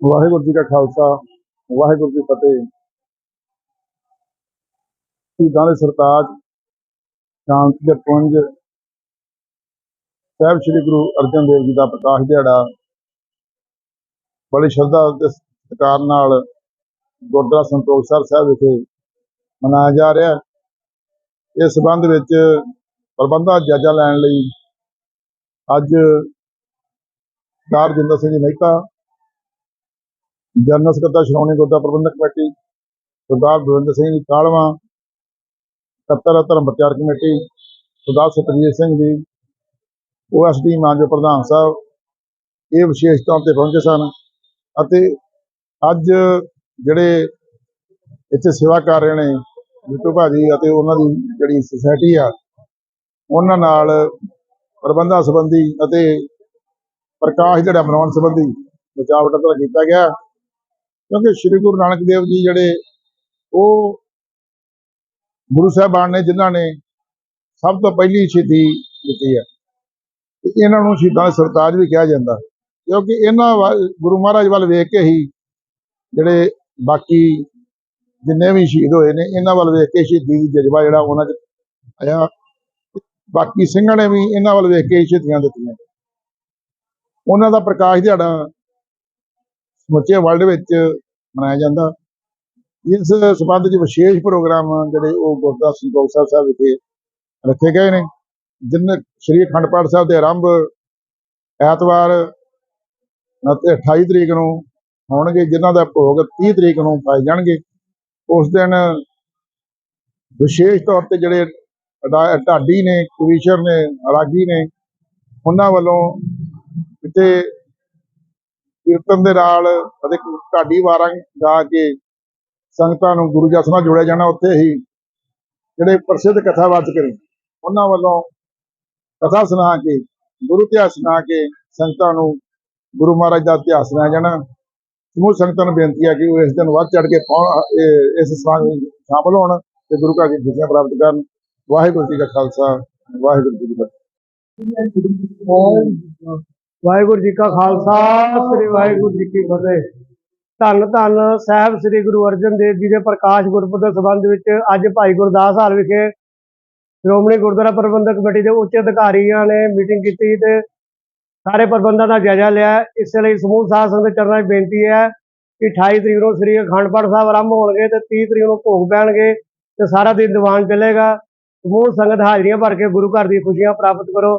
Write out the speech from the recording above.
ਵਾਹਿਗੁਰੂ ਜੀ ਕਾ ਖਾਲਸਾ, ਵਾਹਿਗੁਰੂ ਜੀ ਫਤਿਹ। ਸ਼ਹੀਦਾਂ ਦੇ ਸਰਤਾਜ ਸ਼ਾਂਤੀ ਦੇ ਪੁੰਜ ਸਾਹਿਬ ਸ੍ਰੀ ਗੁਰੂ ਅਰਜਨ ਦੇਵ ਜੀ ਦਾ ਪ੍ਰਕਾਸ਼ ਦਿਹਾੜਾ ਬੜੀ ਸ਼ਰਧਾ ਤੇ ਸਤਿਕਾਰ ਨਾਲ ਗੁਰਦੁਆਰਾ ਸੰਤੋਖ ਸੰਤੋਖਸਰ ਸਾਹਿਬ ਵਿਖੇ ਮਨਾਇਆ ਜਾ ਰਿਹਾ ਇਸ ਸੰਬੰਧ ਵਿੱਚ ਪ੍ਰਬੰਧਾਂ ਦਾ ਜਾਇਜ਼ਾ ਲੈਣ ਲਈ ਅੱਜ ਸਰਦਾਰ ਜਿੰਦਰ ਸਿੰਘ ਜੀ ਮਹਿਤਾ, ਜਨਰਲ ਸਕੱਤਰ ਸ਼੍ਰੋਮਣੀ ਗੁਰਦੁਆਰਾ ਪ੍ਰਬੰਧਕ ਕਮੇਟੀ, ਸਰਦਾਰ ਦਵਿੰਦਰ ਸਿੰਘ ਜੀ ਕਾਲਵਾ, ਸਕੱਤਰ ਧਰਮ ਪ੍ਰਚਾਰ ਕਮੇਟੀ, ਸਰਦਾਰ ਸਤਜੀਤ ਸਿੰਘ ਜੀ ਓਐਸਡੀ ਮਾਨਜੋ ਪ੍ਰਧਾਨ ਸਾਹਿਬ, ਇਹ ਵਿਸ਼ੇਸ਼ ਤੌਰ ਤੇ ਪਹੁੰਚੇ ਸਨ ਅਤੇ ਅੱਜ ਜਿਹੜੇ ਇੱਥੇ ਸੇਵਾ ਕਰ ਰਹੇ ਨੇ ਬਿੱਟੂ ਭਾਜੀ ਅਤੇ ਉਹਨਾਂ ਦੀ ਜਿਹੜੀ ਸੁਸਾਇਟੀ ਆ, ਉਹਨਾਂ ਨਾਲ ਪ੍ਰਬੰਧਾਂ ਸੰਬੰਧੀ ਅਤੇ ਪ੍ਰਕਾਸ਼ ਜਿਹੜਾ ਮਨਾਉਣ ਸੰਬੰਧੀ ਵਿਚਾਰ ਵਟਾਂਦਰਾ ਕੀਤਾ ਗਿਆ। ਕਿਉਂਕਿ ਸ੍ਰੀ ਗੁਰੂ ਨਾਨਕ ਦੇਵ ਜੀ ਜਿਹੜੇ, ਉਹ ਗੁਰੂ ਸਾਹਿਬਾਨ ਨੇ ਜਿਨ੍ਹਾਂ ਨੇ ਸਭ ਤੋਂ ਪਹਿਲੀ ਸ਼ਹੀਦੀ ਦਿੱਤੀ ਹੈ। ਤੇ ਇਹਨਾਂ ਨੂੰ ਸ਼ਹੀਦਾਂ ਦੇ ਸਰਤਾਜ ਵੀ ਕਿਹਾ ਜਾਂਦਾ ਕਿਉਂਕਿ ਇਹਨਾਂ ਵੱਲ- ਗੁਰੂ ਮਹਾਰਾਜ ਵੱਲ ਵੇਖ ਕੇ ਹੀ ਜਿਹੜੇ ਬਾਕੀ ਜਿੰਨੇ ਵੀ ਸ਼ਹੀਦ ਹੋਏ ਨੇ, ਇਹਨਾਂ ਵੱਲ ਵੇਖ ਕੇ ਸ਼ਹੀਦੀ ਦੀ ਜਜ਼ਬਾ ਜਿਹੜਾ ਉਹਨਾਂ 'ਚ ਆਇਆ। ਬਾਕੀ ਸਿੰਘਾਂ ਨੇ ਵੀ ਇਹਨਾਂ ਵੱਲ ਵੇਖ ਕੇ ਹੀ ਸ਼ਹੀਦੀਆਂ ਦਿੱਤੀਆਂ। ਉਹਨਾਂ ਦਾ ਪ੍ਰਕਾਸ਼ ਦਿਹਾੜਾ ਸਮੁੱਚੇ ਵਰਲਡ ਵਿੱਚ ਮਨਾਇਆ ਜਾਂਦਾ। ਇਸ ਸਬੰਧ ਵਿੱਚ ਵਿਸ਼ੇਸ਼ ਪ੍ਰੋਗਰਾਮ ਜਿਹੜੇ ਉਹ ਗੁਰਦੁਆਰਾ ਸੰਤੋਖ ਸਾਹਿਬ ਸਾਹਿਬ ਵਿਖੇ ਰੱਖੇ ਗਏ ਨੇ। ਜਿਨ ਸ਼੍ਰੀ ਅਖੰਡ ਪਾਠ ਸਾਹਿਬ ਦੇ ਆਰੰਭ ਐਤਵਾਰ ਅਤੇ 28 ਤਰੀਕ ਨੂੰ ਹੋਣਗੇ, ਜਿਨ੍ਹਾਂ ਦਾ ਭੋਗ 30 ਤਰੀਕ ਨੂੰ ਪਾਏ ਜਾਣਗੇ। ਉਸ ਦਿਨ ਵਿਸ਼ੇਸ਼ ਤੌਰ ਤੇ ਜਿਹੜੇ ਢਾਡੀ ਨੇ, ਕਵੀਸ਼ਰ ਨੇ, ਰਾਗੀ ਨੇ, ਉਹਨਾਂ ਵੱਲੋਂ ਕਿਤੇ ਕੀਰਤਨ ਦੇ ਨਾਲ ਅਤੇ ਢਾਡੀ ਵਾਰਾਂ ਗਾ ਕੇ ਸੰਗਤਾਂ ਨੂੰ ਗੁਰੂ ਜਸ ਨਾਲ ਜੋੜਿਆ ਜਾਣਾ ਉੱਥੇ ਹੀ, ਜਿਹੜੇ ਪ੍ਰਸਿੱਧ ਕਥਾਵਾਚਕ ਨੇ, ਉਹਨਾਂ ਵੱਲੋਂ ਕਥਾ ਸੁਣਾ ਕੇ, ਗੁਰੂ ਇਤਿਹਾਸ ਸੁਣਾ ਕੇ ਸੰਗਤਾਂ ਨੂੰ ਗੁਰੂ ਮਹਾਰਾਜ ਦਾ ਇਤਿਹਾਸ ਸੁਣਾਇਆ ਜਾਣਾ। ਸਮੂਹ ਸੰਗਤਾਂ ਨੂੰ ਬੇਨਤੀ ਹੈ ਕਿ ਉਹ ਇਸ ਦਿਨ ਵੱਧ ਚੜ ਕੇ ਇਸ ਸਮਾਗਮ ਵਿੱਚ ਸ਼ਾਮਲ ਹੋਣ ਤੇ ਗੁਰੂ ਘਰ ਦੀ ਖੁਸ਼ੀਆਂ ਪ੍ਰਾਪਤ ਕਰਨ। ਵਾਹਿਗੁਰੂ ਜੀ ਕਾ ਖਾਲਸਾ ਵਾਹਿਗੁਰੂ ਜੀ ਕੀ ਫਤਿਹ। ਵਾਹਿਗੁਰੂ ਜੀ ਕਾ ਖਾਲਸਾ, ਸ੍ਰੀ ਵਾਹਿਗੁਰੂ ਜੀ ਕੀ ਫਤਿਹ। ਧੰਨ ਧੰਨ ਸਾਹਿਬ ਸ੍ਰੀ ਗੁਰੂ ਅਰਜਨ ਦੇਵ ਜੀ ਦੇ ਪ੍ਰਕਾਸ਼ ਗੁਰਪੁਰਬ ਦੇ ਸੰਬੰਧ ਵਿੱਚ ਅੱਜ ਭਾਈ ਗੁਰਦਾਸ ਹਾਲ ਵਿਖੇ ਸ਼੍ਰੋਮਣੀ ਗੁਰਦੁਆਰਾ ਪ੍ਰਬੰਧਕ ਕਮੇਟੀ ਦੇ ਉੱਚ ਅਧਿਕਾਰੀਆਂ ਨੇ ਮੀਟਿੰਗ ਕੀਤੀ ਤੇ ਸਾਰੇ ਪ੍ਰਬੰਧਾਂ ਦਾ ਜਾਇਜ਼ਾ ਲਿਆ। ਇਸ ਲਈ ਸਮੂਹ ਸਾਧ ਸੰਗਤ ਚਰਨਾਂ 'ਚ ਬੇਨਤੀ ਹੈ ਕਿ 28 ਤਰੀਕ ਨੂੰ ਸ੍ਰੀ ਅਖੰਡ ਪਾਠ ਸਾਹਿਬ ਆਰੰਭ ਹੋਣਗੇ ਤੇ 30 ਤਰੀਕ ਨੂੰ ਭੋਗ ਪੈਣਗੇ ਤੇ ਸਾਰਾ ਦਿਨ ਦੀਵਾਨ ਚੱਲੇਗਾ। ਸਮੂਹ ਸੰਗਤ ਹਾਜ਼ਰੀਆਂ ਭਰ ਕੇ ਗੁਰੂ ਘਰ ਦੀ ਖੁਸ਼ੀਆਂ ਪ੍ਰਾਪਤ ਕਰੋ।